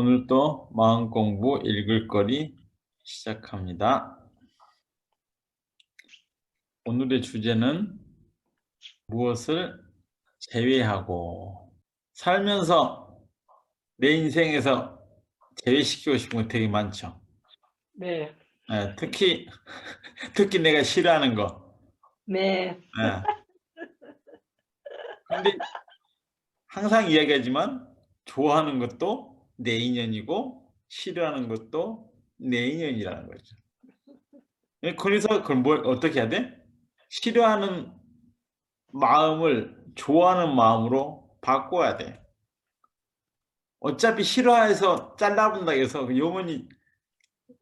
오늘도 마음 공부 읽을 거리 시작합니다. 오늘의 주제는 무엇을 제외하고 살면서 내 인생에서 제외시키고 싶은 거 되게 많죠. 네, 예, 특히 특히 내가 싫어하는 거. 네, 예. 근데 항상 이야기하지만 좋아하는 것도 내 인연이고 싫어하는 것도 내 인연이라는 거죠. 예, 그래서 그걸 뭘 어떻게 해야 돼? 싫어하는 마음을 좋아하는 마음으로 바꿔야 돼. 어차피 싫어해서 잘라본다 해서 그 영원히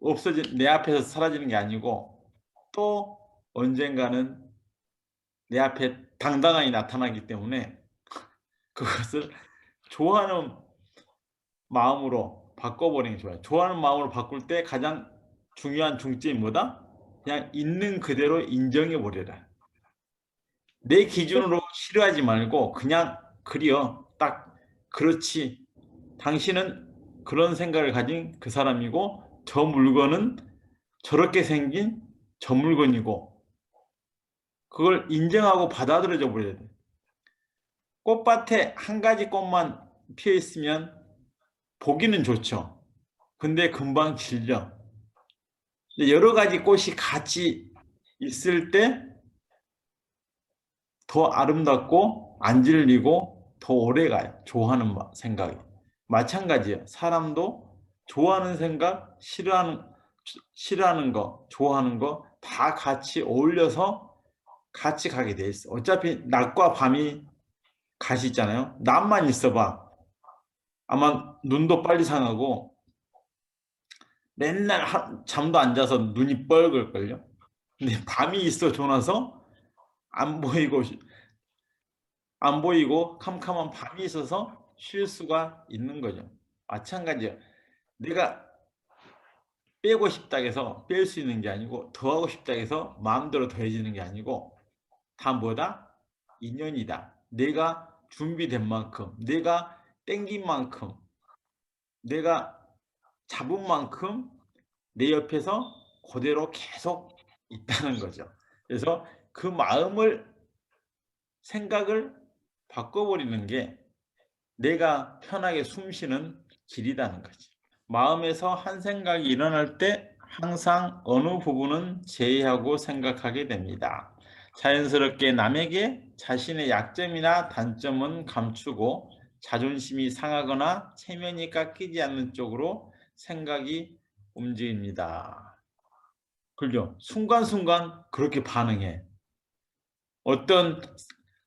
없어진 내 앞에서 사라지는 게 아니고 또 언젠가는 내 앞에 당당하게 나타나기 때문에 그것을 좋아하는 마음으로 바꿔버리는 게 좋아요. 좋아하는 마음으로 바꿀 때 가장 중요한 중점이 뭐다? 그냥 있는 그대로 인정해 버려라. 내 기준으로 싫어하지 말고 그냥 그려 딱 그렇지. 당신은 그런 생각을 가진 그 사람이고 저 물건은 저렇게 생긴 저 물건이고 그걸 인정하고 받아들여져 버려야 돼. 꽃밭에 한 가지 꽃만 피어 있으면 보기는 좋죠. 근데 금방 질려. 여러 가지 꽃이 같이 있을 때 더 아름답고 안 질리고 더 오래 가요. 좋아하는 마- 생각이. 마찬가지예요. 사람도 좋아하는 생각, 싫어하는 싫어하는 거, 좋아하는 거 다 같이 어울려서 같이 가게 돼 있어. 어차피 낮과 밤이 같이 있잖아요. 낮만 있어봐. 아마 눈도 빨리 상하고 맨날 하- 잠도 안 자서 눈이 뻘글걸요. 근데 밤이 있어 좋아서 안 보이고 쉬- 안 보이고 캄캄한 밤이 있어서 쉴 수가 있는 거죠. 마찬가지야. 내가 빼고 싶다 해서 뺄 수 있는 게 아니고 더 하고 싶다 해서 마음대로 더해지는 게 아니고 다 뭐다? 인연이다. 내가 준비된 만큼, 내가 땡긴 만큼, 내가 잡은 만큼 내 옆에서 그대로 계속 있다는 거죠. 그래서 그 마음을 생각을 바꿔버리는 게 내가 편하게 숨 쉬는 길이라는 거지. 마음에서 한 생각이 일어날 때 항상 어느 부분은 제외하고 생각하게 됩니다. 자연스럽게 남에게 자신의 약점이나 단점은 감추고 자존심이 상하거나 체면이 깎이지 않는 쪽으로 생각이 움직입니다. 그죠? 순간순간 그렇게 반응해. 어떤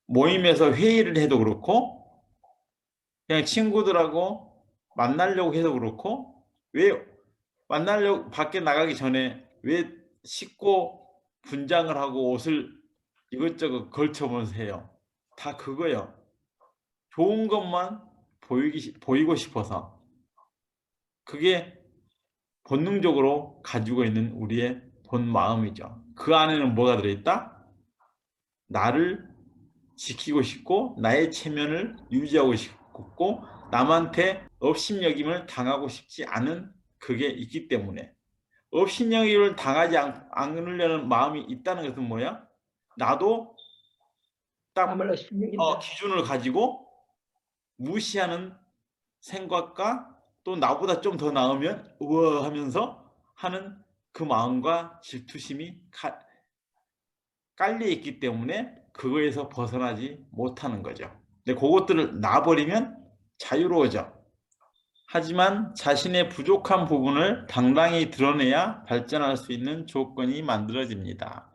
모임에서 회의를 해도 그렇고 그냥 친구들하고 만나려고 해도 그렇고 왜 만나려고 밖에 나가기 전에 왜 씻고 분장을 하고 옷을 이것저것 걸쳐보면서 해요. 다 그거요. 좋은 것만 보이기, 시- 보이고 싶어서. 그게 본능적으로 가지고 있는 우리의 본 마음이죠. 그 안에는 뭐가 들어있다? 나를 지키고 싶고 나의 체면을 유지하고 싶고 남한테 업신여김을 당하고 싶지 않은 그게 있기 때문에 업신여김을 당하지 않, 않으려는 마음이 있다는 것은 뭐야? 나도 딱 어, 기준을 가지고 무시하는 생각과 또 나보다 좀 더 나으면 우와 하면서 하는 그 마음과 질투심이 가- 깔려 있기 때문에 그거에서 벗어나지 못하는 거죠. 근데 그것들을 놔버리면 자유로워져. 하지만 자신의 부족한 부분을 당당히 드러내야 발전할 수 있는 조건이 만들어집니다.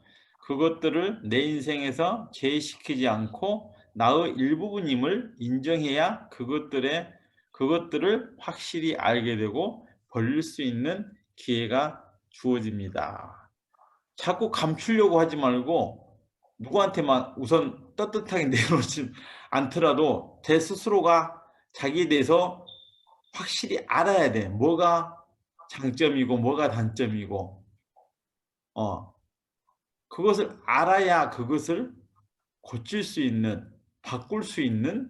그것들을 내 인생에서 제시키지 않고 나의 일부분임을 인정해야 그것들의 그것들을 확실히 알게 되고 벌릴 수 있는 기회가 주어집니다. 자꾸 감추려고 하지 말고 누구한테만 우선 떳떳하게 내놓지 않더라도 제 스스로가 자기에 대해서 확실히 알아야 돼. 뭐가 장점이고 뭐가 단점이고 어 그것을 알아야 그것을 고칠 수 있는 바꿀 수 있는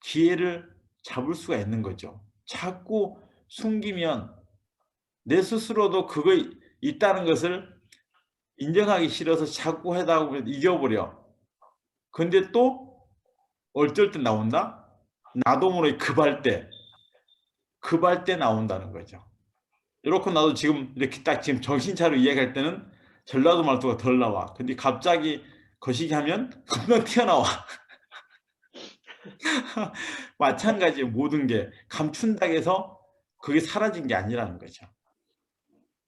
기회를 잡을 수가 있는 거죠. 자꾸 숨기면 내 스스로도 그거 있다는 것을 인정하기 싫어서 자꾸 하다 보면 이겨버려. 근데 또 어쩔 때 나온다? 나도 모르게 급할 때, 급할 때 나온다는 거죠. 이렇게 나도 지금 이렇게 딱 지금 정신 차려 이야기할 때는 전라도 말투가 덜 나와. 근데 갑자기 거시기 하면 금방 튀어나와. 마찬가지예요. 모든 게 감춘다고 해서 그게 사라진 게 아니라는 거죠.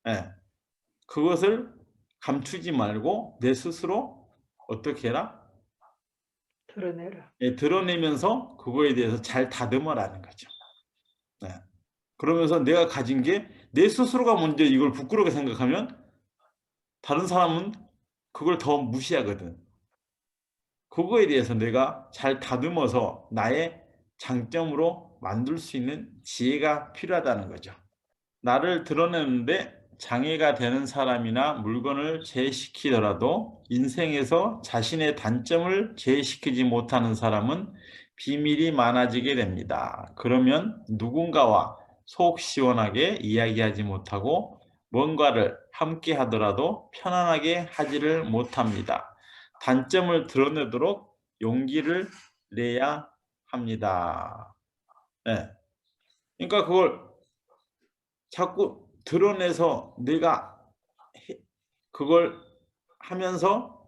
예. 그것을 감추지 말고 내 스스로 어떻게 해라? 드러내라. 예, 드러내면서 그거에 대해서 잘 다듬어라는 거죠. 네. 그러면서 내가 가진 게 내 스스로가 먼저 이걸 부끄럽게 생각하면 다른 사람은 그걸 더 무시하거든. 그거에 대해서 내가 잘 다듬어서 나의 장점으로 만들 수 있는 지혜가 필요하다는 거죠. 나를 드러내는데 장애가 되는 사람이나 물건을 제시키더라도 인생에서 자신의 단점을 제시키지 못하는 사람은 비밀이 많아지게 됩니다. 그러면 누군가와 속 시원하게 이야기하지 못하고 뭔가를 함께 하더라도 편안하게 하지를 못합니다. 단점을 드러내도록 용기를 내야 합니다. 네. 그러니까 그걸 자꾸 드러내서 내가 해- 그걸 하면서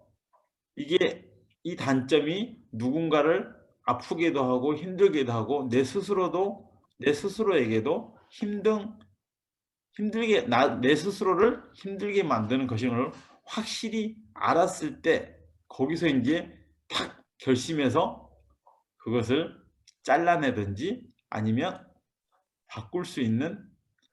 이게 이 단점이 누군가를 아프게도 하고 힘들게도 하고 내 스스로도 내 스스로에게도 힘든 힘들게 나 내 스스로를 힘들게 만드는 것임을 확실히 알았을 때 거기서 이제 탁 결심해서 그것을 잘라내든지 아니면 바꿀 수 있는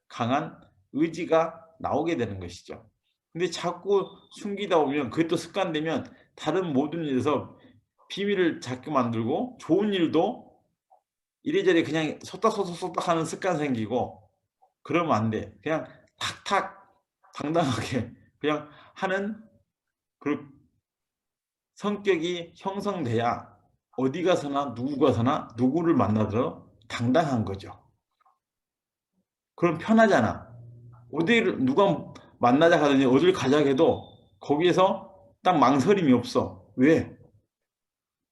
강한 의지가 나오게 되는 것이죠. 근데 자꾸 숨기다 보면 또 습관되면 다른 모든 일에서 비밀을 자꾸 만들고 좋은 일도 이래저래 그냥 속닥속닥속닥 하는 습관 생기고 그러면 안 돼. 그냥 탁탁 당당하게 그냥 하는 그 성격이 형성돼야 어디 가서나 누구 가서나 누구를 만나더라도 당당한 거죠. 그럼 편하잖아. 어디를 누가 만나자 가더니 어딜 가자 해도 거기에서 딱 망설임이 없어. 왜?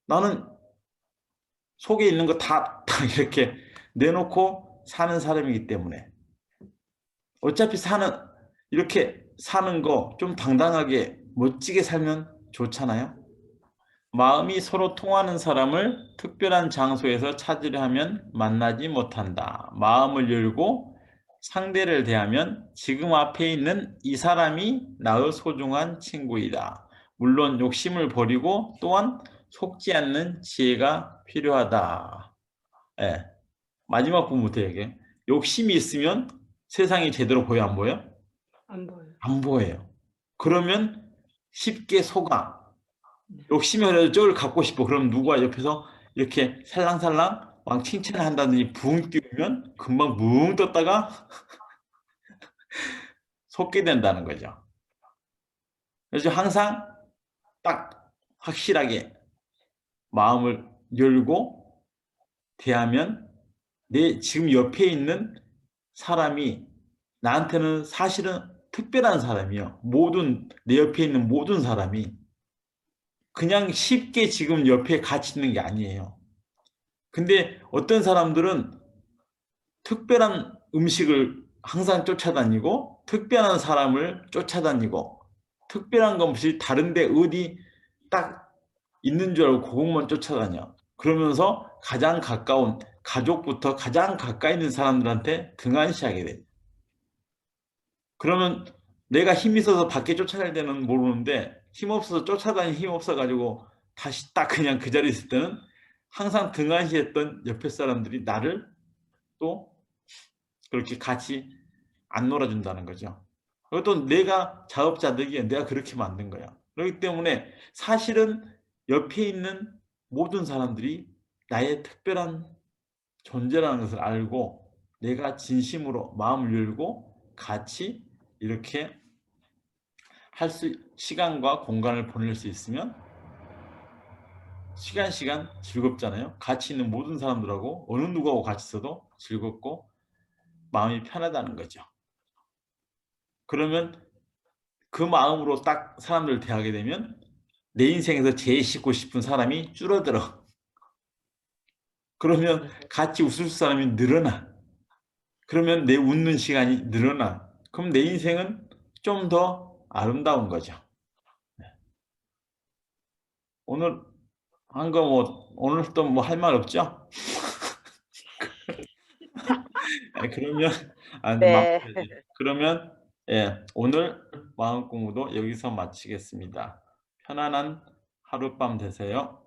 나는 속에 있는 거 다 다 이렇게 내놓고 사는 사람이기 때문에 어차피 사는 이렇게 사는 거 좀 당당하게 멋지게 살면 좋잖아요. 마음이 서로 통하는 사람을 특별한 장소에서 찾으려 하면 만나지 못한다. 마음을 열고 상대를 대하면 지금 앞에 있는 이 사람이 나의 소중한 친구이다. 물론 욕심을 버리고 또한 속지 않는 지혜가 필요하다. 예. 마지막 부분부터 얘기해. 욕심이 있으면 세상이 제대로 보여 안 보여? 안 보여. 안 보여요. 그러면 쉽게 속아. 욕심이 그래도 저걸 갖고 싶어. 그럼 누가 옆에서 이렇게 살랑살랑 막 칭찬을 한다든지 붕 띄우면 금방 뭉 떴다가 속게 된다는 거죠. 그래서 항상 딱 확실하게 마음을 열고 대하면 내 지금 옆에 있는 사람이 나한테는 사실은 특별한 사람이요. 모든 내 옆에 있는 모든 사람이 그냥 쉽게 지금 옆에 같이 있는 게 아니에요. 근데 어떤 사람들은 특별한 음식을 항상 쫓아다니고 특별한 사람을 쫓아다니고 특별한 것이 다른데 어디 딱 있는 줄 알고 그것만 쫓아다녀. 그러면서 가장 가까운 가족부터 가장 가까이 있는 사람들한테 등한시하게 돼. 그러면 내가 힘 있어서 밖에 쫓아갈 때는 모르는데 힘 없어서 쫓아다니 힘 없어가지고 다시 딱 그냥 그 자리에 있을 때는 항상 등한시했던 옆에 사람들이 나를 또 그렇게 같이 안 놀아준다는 거죠. 그것도 내가 자업자득이야. 내가 그렇게 만든 거야. 그렇기 때문에 사실은 옆에 있는 모든 사람들이 나의 특별한 존재라는 것을 알고 내가 진심으로 마음을 열고 같이 이렇게 할 수 시간과 공간을 보낼 수 있으면 시간 시간 즐겁잖아요. 같이 있는 모든 사람들하고 어느 누구하고 같이 있어도 즐겁고 마음이 편하다는 거죠. 그러면 그 마음으로 딱 사람들 대하게 되면 내 인생에서 제일 씻고 싶은 사람이 줄어들어. 그러면 같이 웃을 사람이 늘어나. 그러면 내 웃는 시간이 늘어나. 그럼 내 인생은 좀더 아름다운 거죠. 네. 오늘 한 거 뭐 오늘 또 뭐 할 말 없죠? 아, 그러면 아, 네. 그러면 예, 오늘 마음 공부도 여기서 마치겠습니다. 편안한 하룻밤 되세요.